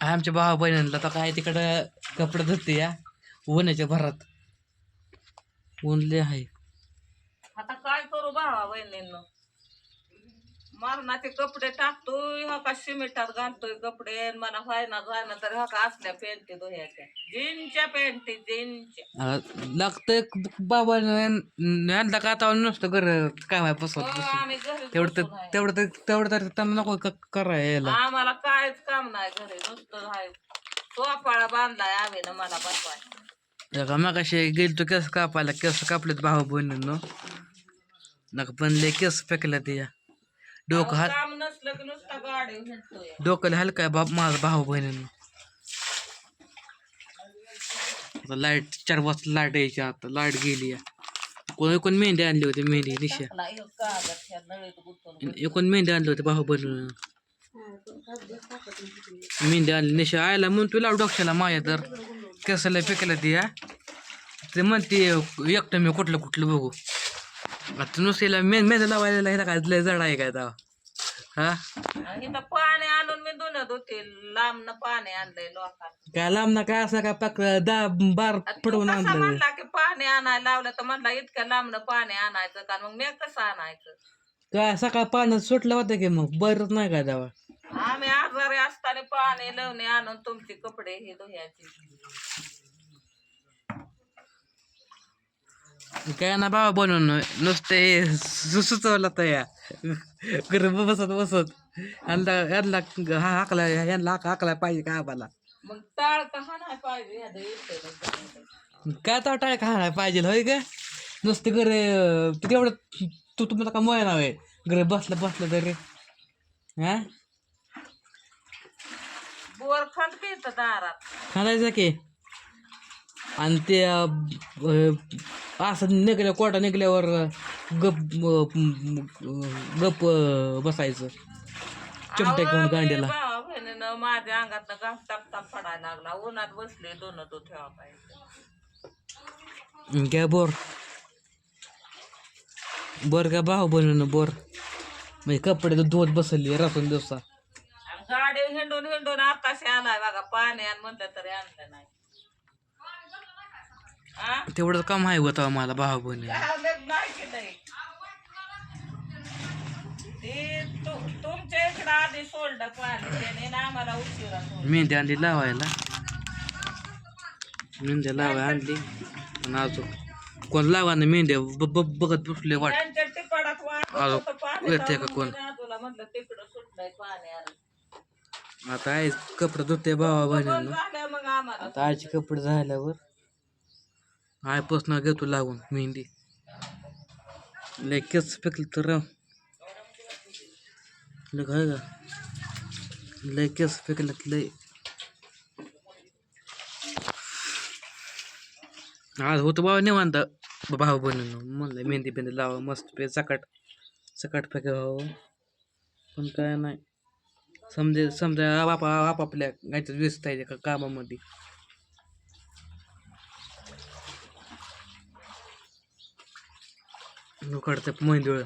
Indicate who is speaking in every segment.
Speaker 1: आमच्या भावा बहिणीला तर काय तिकडं कपडे धुते या. उन्हाच्या भरात. ऊन आहे.
Speaker 2: आता काय करू भावा बहिणींना? मरणाचे कपडे टाकतोय हा का सिमेंटात घालतोय कपडे मला व्हायना जायना तर हा का असल्या पेंटी धुयाच्या जीनच्या पेंटी जीनच्या.
Speaker 1: लागतंय बाबा यांना का आता नसतं घर काय माहिती
Speaker 2: हो,
Speaker 1: बसवत.
Speaker 2: आम्ही घरी
Speaker 1: तेवढं तर
Speaker 2: बसून आहे.
Speaker 1: तेवढं तर तेवढं तर त्यांना नको क- करायला
Speaker 2: आम्हाला कायच काम नाही घरी नुसतं आहे सोपाळा बांधलाय आम्ही ना मला बसवाय
Speaker 1: का मग असे गेलतो केस कापायला केस कापलेत भाऊ बहिणीनं. नका पण लय केस फेकल्या ते डोकं हा
Speaker 2: काम नसलं की नुसता गाडी हिंडतोय.
Speaker 1: डोक्याला हलका आहे बाप? माझा भाऊ बहिणीनं. आता लाइट चार वाजता लाइट यायची आता. लाइट गेली कोण कोण मेहंदी आणली होती? मेहंदी निशा.
Speaker 2: टाकला एक कागद ह्या नळीत गुंतवून
Speaker 1: एकूण मेहंदी आणली होती भाऊ बहिणीनं. मेहंदी आणली. निशा आयला म्हणून तुला डोक्याला माया तर. केसाला फेकला ती हा. ते म्हणते एकटं मी कुठलं कुठलं बघू. आता नुसतीला मे मेहंदी लावायला काय लय जड आहे काय तेव्हा. हा?
Speaker 2: इथं पाणी आणून मी धुणत होते लांबनं पाणी आणलंय लोकांना
Speaker 1: काय लांब ना काय असं काय पाक दहा बार
Speaker 2: तू
Speaker 1: पडवून
Speaker 2: कसा
Speaker 1: आणलं
Speaker 2: म्हणला की पाणी आणायला लावलं तर म्हणला इतक्या लांबनं पाणी आणायचं का? मग मी कसं आणायचं?
Speaker 1: काय सकाळ पाण्यात सुटलं होतं की मग? बरंच नाही काय तेव्हा?
Speaker 2: आम्ही आजारी असताना पाणी लावणे आणून तुमचे कपडे हे धुयाचे.
Speaker 1: काय ना बाबा बनवून नुसते सु- सुचवलं तर या घर बसत बसत यांना यांना हा हाकला यांना हाक हाकला पाहिजे का आम्हाला
Speaker 2: मग टाळ का नाही पाहिजे ह्या इथं
Speaker 1: काय तर टाळ खायला पाहिजे होय का नुसते घर तेवढं तू तुम्हाला का मोय नाव आहे घर बसलं बसलं तरी हा
Speaker 2: बोर खंड पित दारात
Speaker 1: खायचं की आणि ते असं निघल्या कोटा निघल्यावर गप गप बसायचं. चिमट्या घेऊन गांडीला
Speaker 2: माझ्या अंगात घास टाकता पडायला लागला. उन्हात बसले दोन तो ठेवा पाहिजे.
Speaker 1: काय बोर. बोर का भाऊ बनवून बोर. म्हणजे कपडे तर धुवत बसली रासून दिवसा.
Speaker 2: गाडी हिंडून हिंडून आताशी आलाय बघा. पाणी आण म्हणलं तरी आणलं नाही. आ?
Speaker 1: तेवढं काम आहे होतं मला भाऊ बहिणी
Speaker 2: तुमच्या इकडं आधी पाणी आम्हाला उशिरा सोडलं
Speaker 1: मेहंदी आणली लावायला. मेहंदी लावाय आणली आणि अजून कोण लावा ना मेहंदी? ब- ब- बघत बसले वाट.
Speaker 2: पाणी
Speaker 1: येते का कोण?
Speaker 2: पाणी
Speaker 1: आता आहे कपडे धुते भावा
Speaker 2: आम्हाला.
Speaker 1: आता आईचे कपडे झाल्यावर आयपासून घेतो लागून मेहंदी. लेकेच केस तर राव. लय काय का? लेकेच केस फेकलं लय. आज होतो बाबा निवांत भाऊ बनून म्हणलं मेहंदी बिंदी लावा मस्त पे सकाट सकाट फेका हो? पण काय नाही. समजे समजा आपापल्या गायचं व्यस्त आहे का कामामध्ये काढतंय मेंदूळ.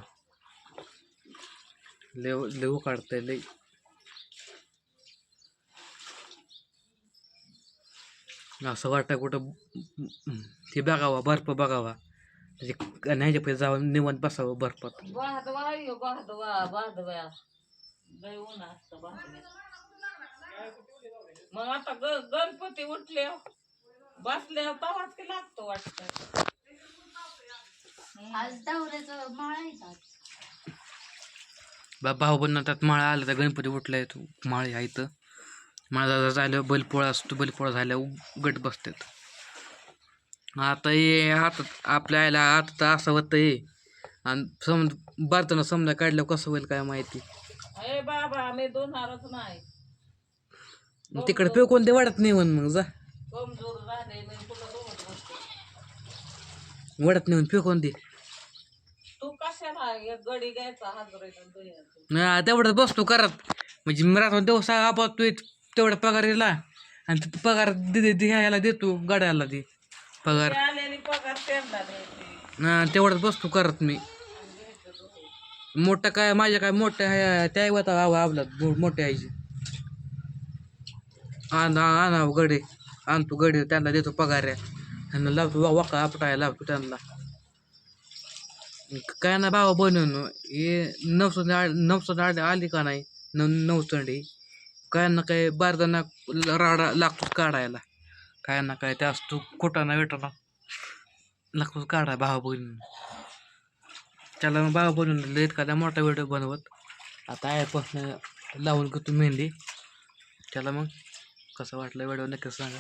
Speaker 1: लेव लेव काढतंय लय असं वाटतं कुठं ते बघावा बर्फ बघावा. म्हणजे न्यायच्या पैसे जाऊन निवंत बसावं बर्फात.
Speaker 2: मग आता ग गणपती उठले. बसले तवाच की लागतो वाटत.
Speaker 3: आज दौऱ्याचं माळ
Speaker 1: बा भाऊ बनवतात माळा आला तर गणपती उठलाय तू. माळे आहे तर माळा झालं बैलपोळा असतो बैलपोळा झाल्या गट बसतात. आता ये आता आपल्या आईला आता तर असं होतं ये आणि समज बारताना समजा काढलं कसं होईल काय माहिती.
Speaker 2: अरे बाबा मी दोनारच नाही.
Speaker 1: मग तिकडे फेकून ते वाढत नाही म्हण मग जा.
Speaker 2: कमजोर झाले मी कुठं दोनच
Speaker 1: नाही म्हण फेकून दे.
Speaker 2: तू कशाला एक गडी घ्यायचा
Speaker 1: तेवढं बसतो करत म्हणजे मी राहतो दिवस आपतोय तेवढा पगार गेला आणि तो पगार दे दे ह्याला देतो गाड्याला दे. पगार.
Speaker 2: ते आलेली पगार त्यांना द्यायची
Speaker 1: ना तेवढंच बसतो करत मी. मोठं काय माझ्या काय मोठ्या आहे त्या होता आवा आवला मोठ्या आईची. आण आणावं गडे आणतो गडे त्यांना देतो पगाऱ्या त्यांना लावतो वा- वाका आपटायला लावतो त्यांना काय ना बाबा बनवून हे नवसंडी आली नवसंडी आली आली का नाही न नवसंडी काय ना काय बारदाना राडा लागतो काढायला काय ना काय त्यास तू खोटाना वेटाना लागतो काढाय भावा बहिणी त्याला मग भावा बनवून लय एखादा मोठा व्हिडिओ बनवत आता आयपासून लावून घेतो मेहंदी त्याला मग कसं वाटलं व्हिडिओ नक्कीच सांगा